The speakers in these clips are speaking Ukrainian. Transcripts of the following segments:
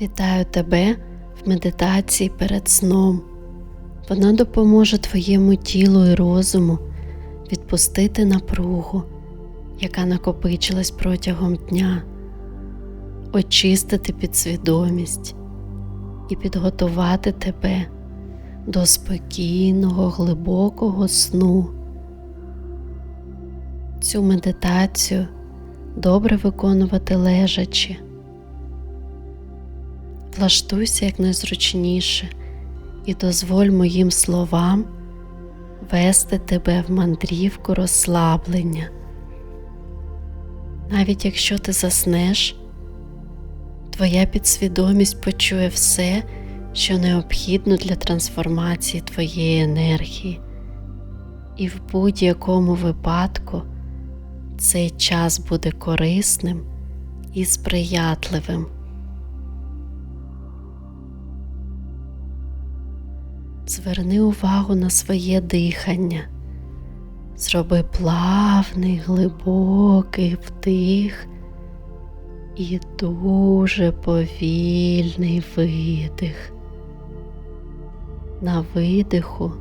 Вітаю тебе в медитації перед сном. Вона допоможе твоєму тілу і розуму відпустити напругу, яка накопичилась протягом дня, очистити підсвідомість і підготувати тебе до спокійного, глибокого сну. Цю медитацію добре виконувати лежачи. Влаштуйся якнайзручніше і дозволь моїм словам вести тебе в мандрівку розслаблення. Навіть якщо ти заснеш, твоя підсвідомість почує все, що необхідно для трансформації твоєї енергії, і в будь-якому випадку цей час буде корисним і сприятливим. Зверни увагу на своє дихання. Зроби плавний, глибокий вдих і дуже повільний видих. На видиху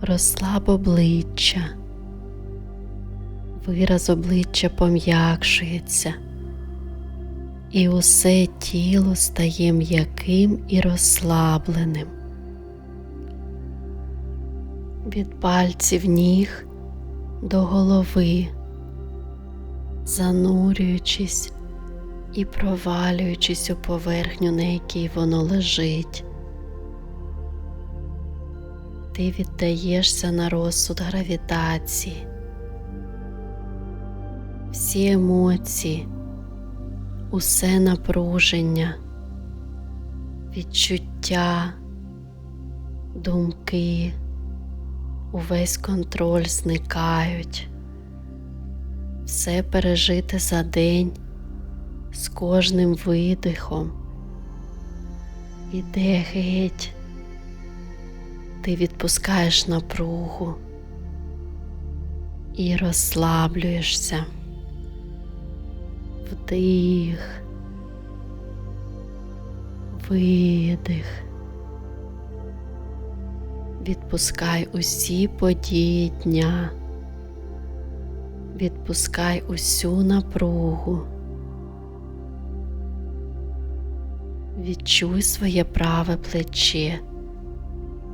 розслаб обличчя. Вираз обличчя пом'якшується, і усе тіло стає м'яким і розслабленим від пальців ніг до голови, занурюючись і провалюючись у поверхню, на якій воно лежить. Ти віддаєшся на розсуд гравітації, всі емоції, усе напруження, відчуття, думки увесь контроль зникають, все пережити за день з кожним видихом. Іде геть, ти відпускаєш напругу і розслаблюєшся. Вдих, видих. Відпускай усі події дня, відпускай усю напругу, відчуй своє праве плече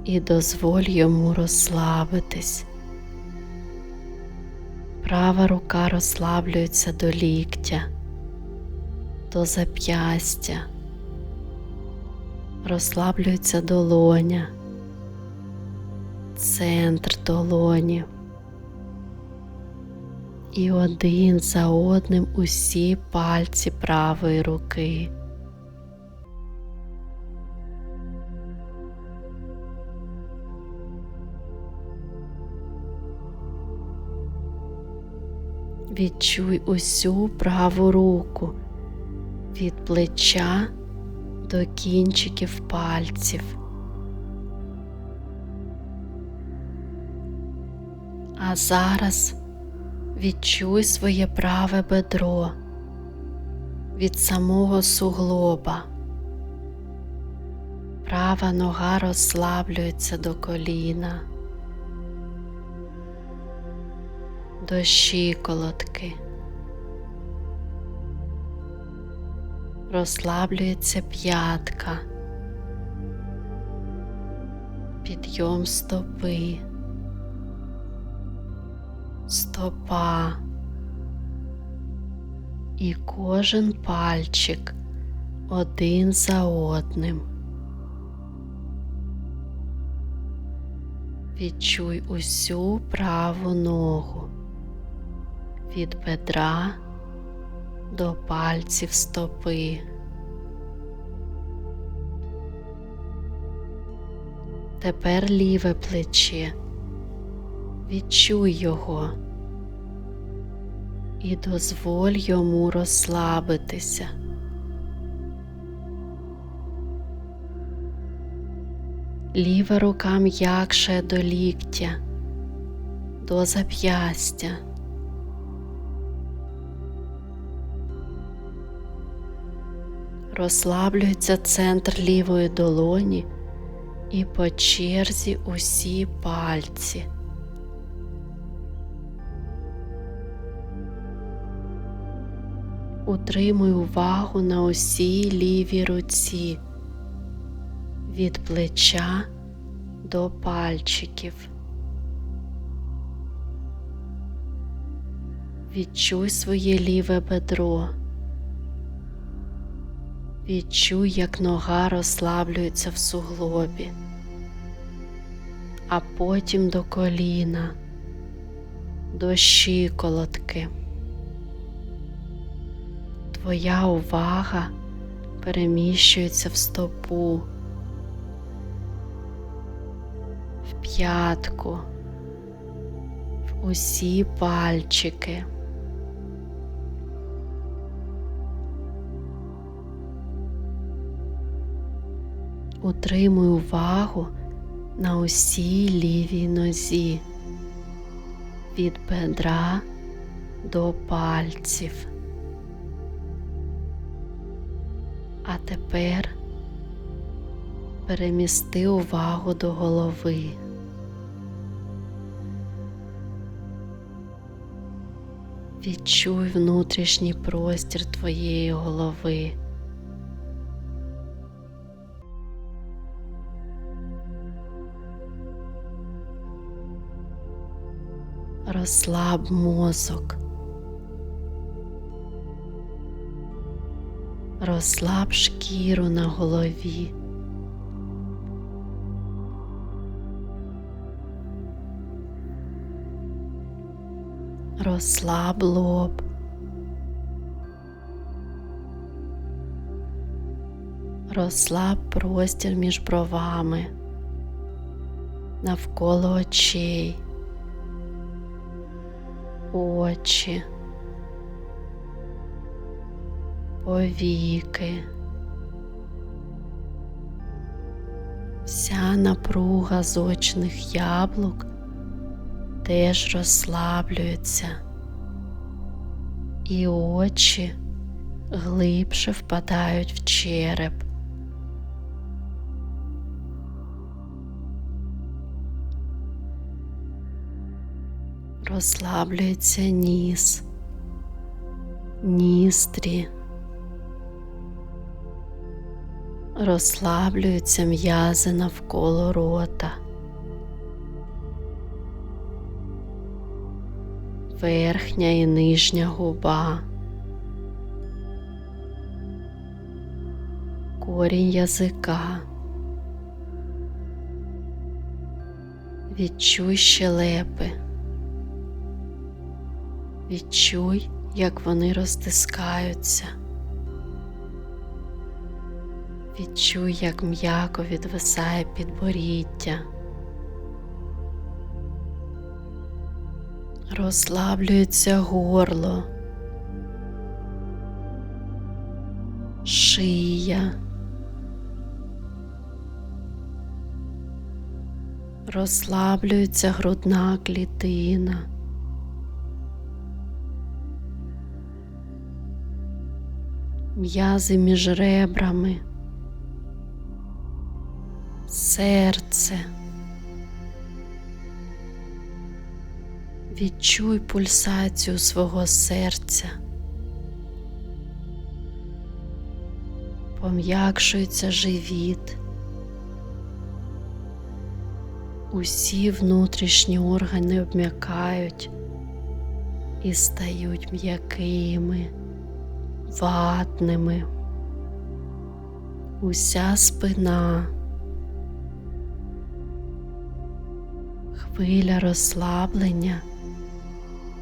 і дозволь йому розслабитись. Права рука розслаблюється до ліктя, до зап'ястя, розслаблюється долоня центр долоні. І один за одним усі пальці правої руки. Відчуй усю праву руку від плеча до кінчиків пальців. А зараз відчуй своє праве бедро від самого суглоба. Права нога розслаблюється до коліна, до щиколотки. Розслаблюється п'ятка, підйом стопи стопа і кожен пальчик один за одним. Відчуй усю праву ногу від бедра до пальців стопи. Тепер ліве плече відчуй його і дозволь йому розслабитися. Ліва рука м'якше до ліктя, до зап'ястя. Розслаблюється центр лівої долоні і по черзі усі пальці. Утримуй увагу на усій лівій руці від плеча до пальчиків. Відчуй своє ліве бедро. Відчуй, як нога розслаблюється в суглобі, а потім до коліна, до щиколотки. Твоя увага переміщується в стопу, в п'ятку, в усі пальчики. Утримуй увагу на усій лівій нозі від бедра до пальців. А тепер перемісти увагу до голови. Відчуй внутрішній простір твоєї голови. Розслаб мозок. Розслаб шкіру на голові. Розслаб лоб. Розслаб простір між бровами навколо очей, очі. Повіки, вся напруга з очних яблук теж розслаблюється, і очі глибше впадають в череп. Розслаблюється ніс, ністрі. Розслаблюються м'язи навколо рота, верхня і нижня губа, корінь язика. Відчуй щелепи, відчуй, як вони розтискаються. Відчуй, як м'яко відвисає підборіддя. Розслаблюється горло, шия, розслаблюється грудна клітина. М'язи між ребрами серце. Відчуй пульсацію свого серця. Пом'якшується живіт. Усі внутрішні органи обм'якають і стають м'якими, ватними. Уся спина. Хвиля розслаблення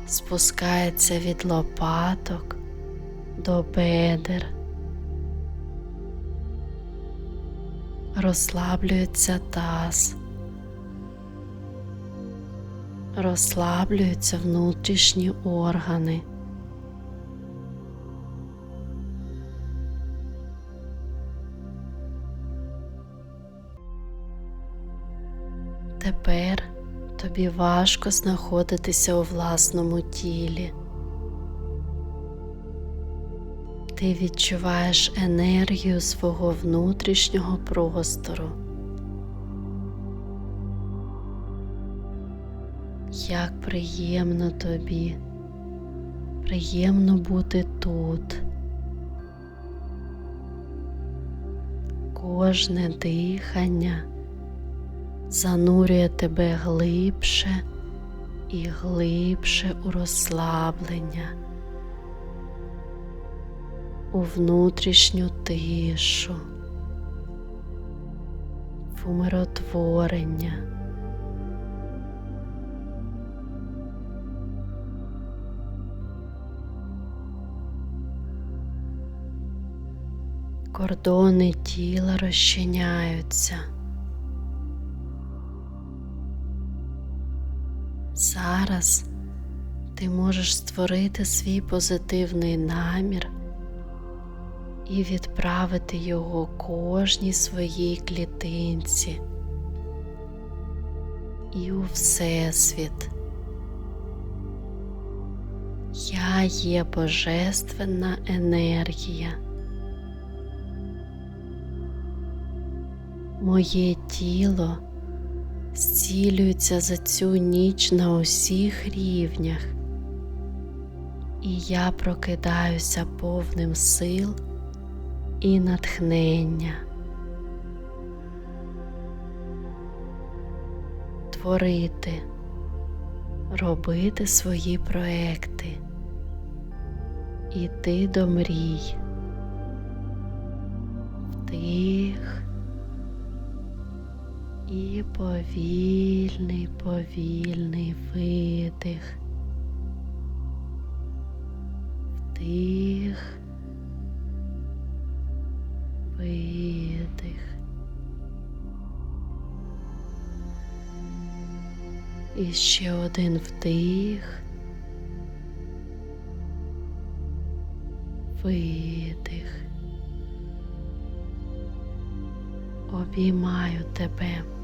спускається від лопаток до бедер, розслаблюється таз, розслаблюються внутрішні органи. Тепер тобі важко знаходитися у власному тілі. Ти відчуваєш енергію свого внутрішнього простору. Як приємно тобі, приємно бути тут. Кожне дихання занурює тебе глибше і глибше у розслаблення, у внутрішню тишу, в умиротворення. Кордони тіла розчиняються. Зараз ти можеш створити свій позитивний намір і відправити його кожній своїй клітинці і у Всесвіт. Я є божественна енергія. Моє тіло зцілюється за цю ніч на усіх рівнях, і я прокидаюся повним сил і натхнення. Творити, робити свої проекти, іти до мрій, вдих і повільний, повільний видих. Вдих, видих. І ще один вдих. Видих. Обіймаю тебе.